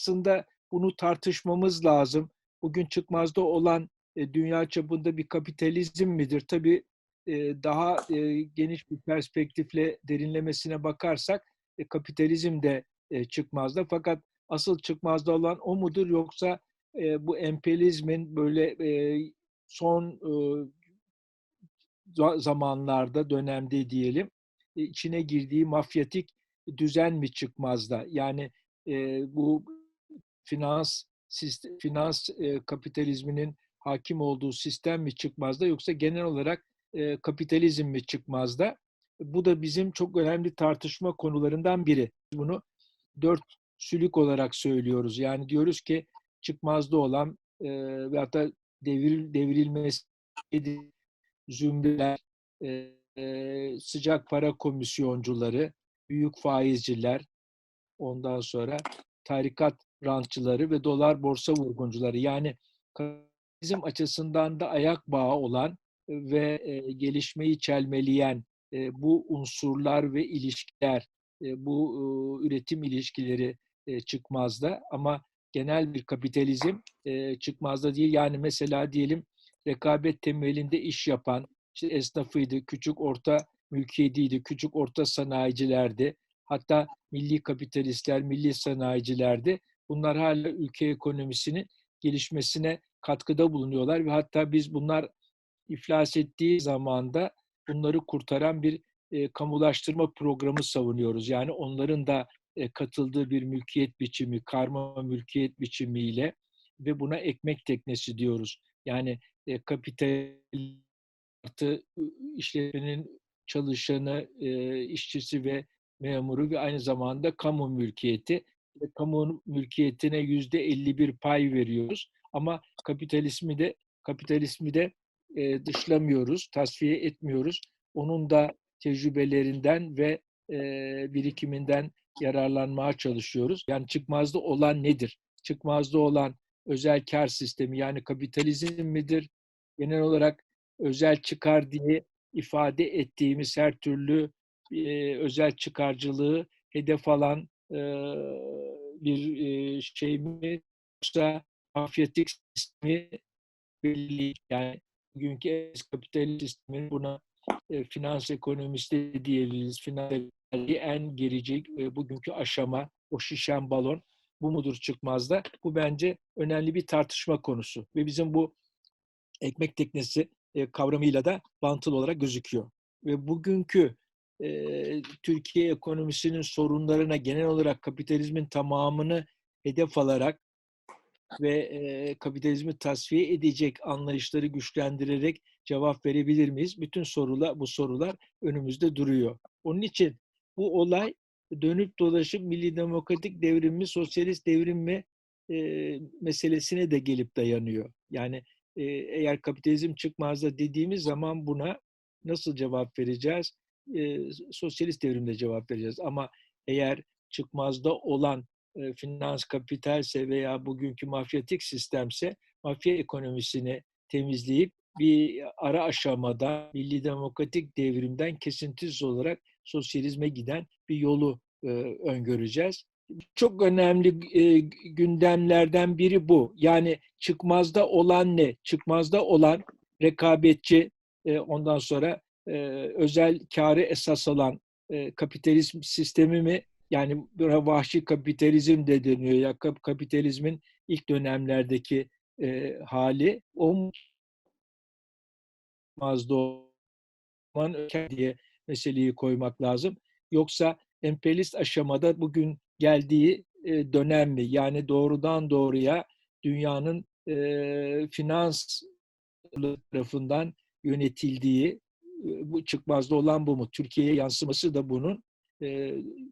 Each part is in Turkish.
aslında bunu tartışmamız lazım. Bugün çıkmazda olan e, dünya çapında bir kapitalizm midir? Tabii e, daha e, geniş bir perspektifle derinlemesine bakarsak e, kapitalizm de e, çıkmazda. Fakat asıl çıkmazda olan o mudur yoksa e, bu emperyalizmin böyle e, son e, zamanlarda, dönemde diyelim, e, içine girdiği mafyatik düzen mi çıkmazda? Yani e, bu finans sistem, finans e, kapitalizminin hakim olduğu sistem mi çıkmazda yoksa genel olarak e, kapitalizm mi çıkmazda? Bu da bizim çok önemli tartışma konularından biri. Bunu dört sülük olarak söylüyoruz. Yani diyoruz ki çıkmazda olan e, ve hatta devir, devrilmesi zümreler, e, e, sıcak para komisyoncuları, büyük faizciler, ondan sonra tarikat rantçıları ve dolar borsa vurguncuları. Yani kapitalizm açısından da ayak bağı olan ve gelişmeyi çelmeleyen bu unsurlar ve ilişkiler, bu üretim ilişkileri çıkmazda ama genel bir kapitalizm çıkmazda değil. Yani mesela diyelim rekabet temelinde iş yapan işte esnafıydı, küçük orta mülkiyediydi, küçük orta sanayicilerdi. Hatta milli kapitalistler, milli sanayicilerdi. Bunlar hala ülke ekonomisinin gelişmesine katkıda bulunuyorlar ve hatta biz bunlar iflas ettiği zamanda bunları kurtaran bir e, kamulaştırma programı savunuyoruz. Yani onların da e, katıldığı bir mülkiyet biçimi, karma mülkiyet biçimiyle ve buna ekmek teknesi diyoruz. Yani e, kapital artı işletmenin çalışanı, e, işçisi ve memuru ve aynı zamanda kamu mülkiyeti. Kamu mülkiyetine yüzde 51 pay veriyoruz. Ama kapitalizmi de kapitalizmi de e, dışlamıyoruz, tasfiye etmiyoruz. Onun da tecrübelerinden ve e, birikiminden yararlanmaya çalışıyoruz. Yani çıkmazda olan nedir? Çıkmazda olan özel kar sistemi yani kapitalizm midir? Genel olarak özel çıkar diye ifade ettiğimiz her türlü e, özel çıkarcılığı hedef alan bir şey mi yoksa mafyatik sistemi belli yani bugünkü kapitalist sistemin buna e, finans ekonomisti diyebiliriz. Finans en gerici e, bugünkü aşama o şişen balon bu mudur çıkmaz da bu bence önemli bir tartışma konusu ve bizim bu ekmek teknesi e, kavramıyla da bağıntılı olarak gözüküyor. Ve bugünkü e, Türkiye ekonomisinin sorunlarına genel olarak kapitalizmin tamamını hedef alarak ve e, kapitalizmi tasfiye edecek anlayışları güçlendirerek cevap verebilir miyiz? Bütün sorular bu sorular önümüzde duruyor. Onun için bu olay dönüp dolaşıp milli demokratik devrim mi, sosyalist devrim mi e, meselesine de gelip dayanıyor. Yani e, eğer kapitalizm çıkmazda dediğimiz zaman buna nasıl cevap vereceğiz? E, sosyalist devrimde cevap vereceğiz. Ama eğer çıkmazda olan e, finans kapitalse veya bugünkü mafyatik sistemse mafya ekonomisini temizleyip bir ara aşamada milli demokratik devrimden kesintisiz olarak sosyalizme giden bir yolu e, öngöreceğiz. Çok önemli e, gündemlerden biri bu. Yani çıkmazda olan ne? Çıkmazda olan rekabetçi, e, ondan sonra özel karı esas alan kapitalizm sistemi mi? Yani buna vahşi kapitalizm de deniyor. Ya kapitalizmin ilk dönemlerdeki e, hali o çıkmazda olan diye meseleyi koymak lazım. Yoksa emperyalist aşamada bugün geldiği e, dönem mi? Yani doğrudan doğruya dünyanın e, finans tarafından yönetildiği bu çıkmazda olan bu mu? Türkiye'ye yansıması da bunun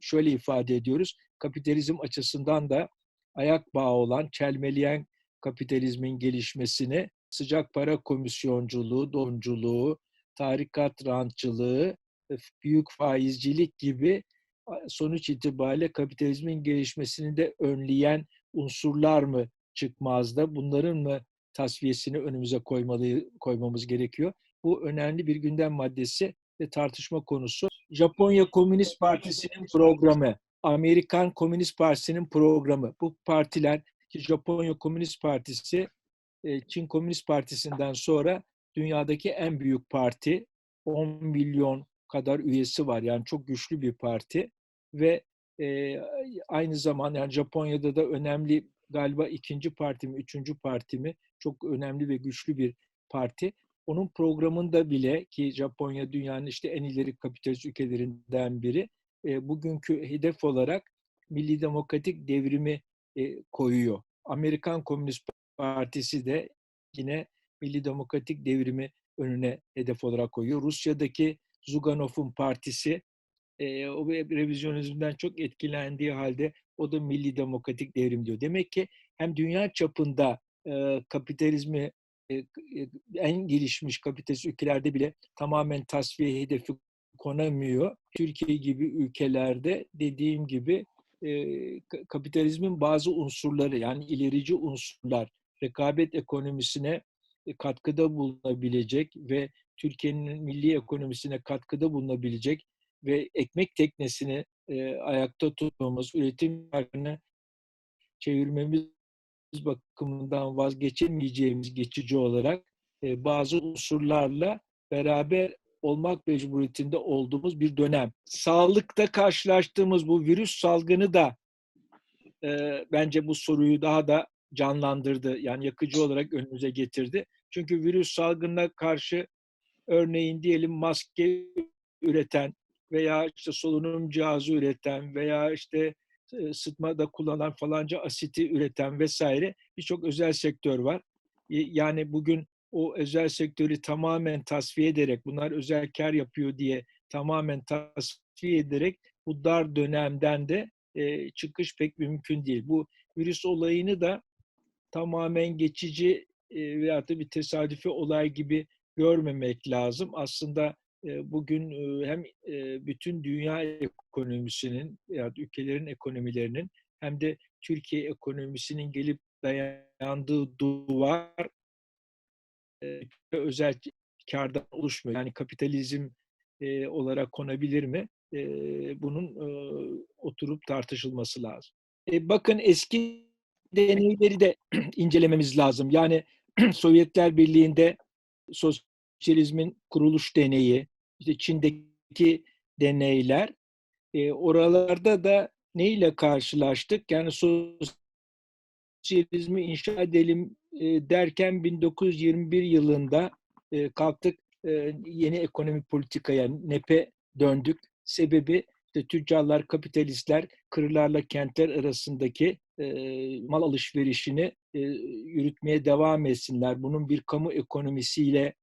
şöyle ifade ediyoruz. Kapitalizm açısından da ayak bağı olan, çelmeleyen kapitalizmin gelişmesini sıcak para komisyonculuğu, donculuğu, tarikat rantçılığı, büyük faizcilik gibi sonuç itibariyle kapitalizmin gelişmesini de önleyen unsurlar mı çıkmazda? Bunların mı tasfiyesini önümüze koymalı, koymamız gerekiyor? Bu önemli bir gündem maddesi ve tartışma konusu. Japonya Komünist Partisi'nin programı Amerikan Komünist Partisi'nin programı. Bu partiler ki Japonya Komünist Partisi e, Çin Komünist Partisi'nden sonra dünyadaki en büyük parti. 10 milyon kadar üyesi var. Yani çok güçlü bir parti ve e, aynı zamanda yani Japonya'da da önemli galiba ikinci parti mi, üçüncü parti mi çok önemli ve güçlü bir parti. Onun programında bile ki Japonya dünyanın işte en ileri kapitalist ülkelerinden biri e, bugünkü hedef olarak milli demokratik devrimi e, koyuyor. Amerikan Komünist Partisi de yine milli demokratik devrimi önüne hedef olarak koyuyor. Rusya'daki Zuganov'un partisi e, o revizyonizmden çok etkilendiği halde o da milli demokratik devrim diyor. Demek ki hem dünya çapında e, kapitalizmi en gelişmiş kapitalist ülkelerde bile tamamen tasfiye hedefi konamıyor. Türkiye gibi ülkelerde dediğim gibi e, kapitalizmin bazı unsurları yani ilerici unsurlar rekabet ekonomisine e, katkıda bulunabilecek ve Türkiye'nin milli ekonomisine katkıda bulunabilecek ve ekmek teknesini e, ayakta tutmamız, üretim çevirmemiz bakımından vazgeçemeyeceğimiz geçici olarak e, bazı unsurlarla beraber olmak mecburiyetinde olduğumuz bir dönem. Sağlıkta karşılaştığımız bu virüs salgını da e, bence bu soruyu daha da canlandırdı. Yani yakıcı olarak önümüze getirdi. Çünkü virüs salgınına karşı örneğin diyelim maske üreten veya işte solunum cihazı üreten veya işte sıtmada kullanılan falanca asiti üreten vesaire birçok özel sektör var. Yani bugün o özel sektörü tamamen tasfiye ederek bunlar özel kar yapıyor diye tamamen tasfiye ederek bu dar dönemden de çıkış pek mümkün değil. Bu virüs olayını da tamamen geçici e, veyahut da bir tesadüfi olay gibi görmemek lazım. Aslında bugün hem bütün dünya ekonomisinin ya ülkelerin ekonomilerinin hem de Türkiye ekonomisinin gelip dayandığı duvar özel kardan oluşmuyor. Yani kapitalizm olarak konabilir mi? Bunun oturup tartışılması lazım. E, bakın eski deneyleri de incelememiz lazım. Yani Sovyetler Birliği'nde sosyalizmin kuruluş deneyi, işte Çin'deki deneyler, e, oralarda da neyle karşılaştık? Yani sosyalizmi inşa edelim e, derken 1921 yılında e, kalktık e, yeni ekonomi politikaya, NEP'e döndük. Sebebi işte tüccarlar, kapitalistler kırlarla kentler arasındaki e, mal alışverişini e, yürütmeye devam etsinler. Bunun bir kamu ekonomisiyle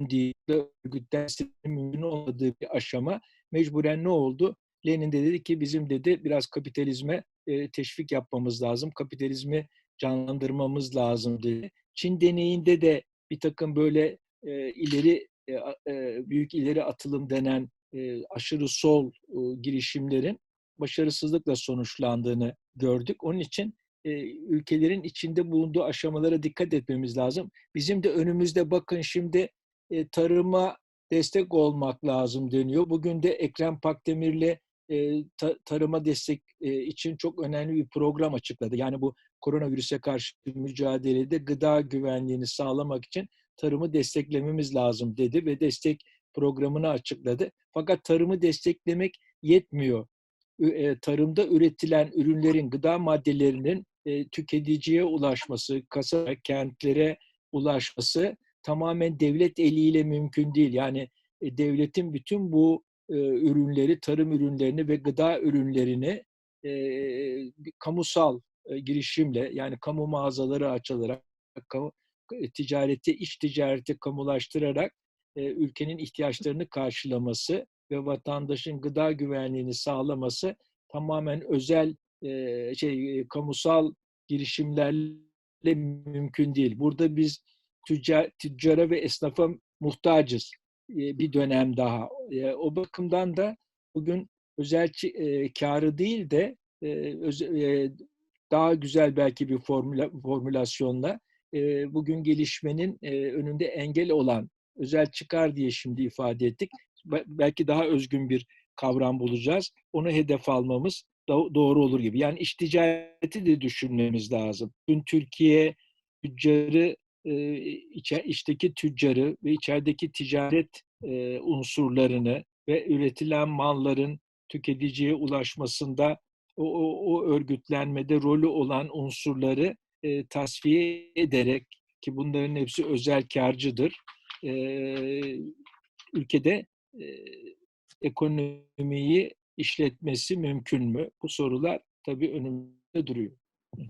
değil, örgütlenmesi mümkün olmadığı bir aşama mecburen ne oldu? Lenin de dedi ki bizim dedi biraz kapitalizme e, teşvik yapmamız lazım. Kapitalizmi canlandırmamız lazım dedi. Çin deneyinde de bir takım böyle e, ileri e, e, büyük ileri atılım denen e, aşırı sol e, girişimlerin başarısızlıkla sonuçlandığını gördük. Onun için e, ülkelerin içinde bulunduğu aşamalara dikkat etmemiz lazım. Bizim de önümüzde bakın şimdi e, tarıma destek olmak lazım deniyor. Bugün de Ekrem Pakdemir'le e, ta, tarıma destek e, için çok önemli bir program açıkladı. Yani bu koronavirüse karşı mücadelede gıda güvenliğini sağlamak için tarımı desteklememiz lazım dedi ve destek programını açıkladı. Fakat tarımı desteklemek yetmiyor. Tarımda üretilen ürünlerin, gıda maddelerinin e, tüketiciye ulaşması, kasa kentlere ulaşması tamamen devlet eliyle mümkün değil. Yani e, devletin bütün bu ürünleri, tarım ürünlerini ve gıda ürünlerini kamusal girişimle yani kamu mağazaları açılarak, ticareti, iç ticareti kamulaştırarak ülkenin ihtiyaçlarını karşılaması ve vatandaşın gıda güvenliğini sağlaması tamamen özel şey kamusal girişimlerle mümkün değil. Burada biz tüccar, tüccara ve esnafa muhtacız bir dönem daha. O bakımdan da bugün özel karı değil de daha güzel belki bir formüla, formülasyonla bugün gelişmenin önünde engel olan özel çıkar diye şimdi ifade ettik. Belki daha özgün bir kavram bulacağız. Onu hedef almamız do- doğru olur gibi. Yani iş ticareti de düşünmemiz lazım. Dün Türkiye tüccarı, e, içteki tüccarı ve içerideki ticaret unsurlarını ve üretilen malların tüketiciye ulaşmasında o, o, o örgütlenmede rolü olan unsurları e, tasfiye ederek ki bunların hepsi özel karcıdır. E, ülkede e, ekonomiyi işletmesi mümkün mü? Bu sorular tabii önümde duruyor.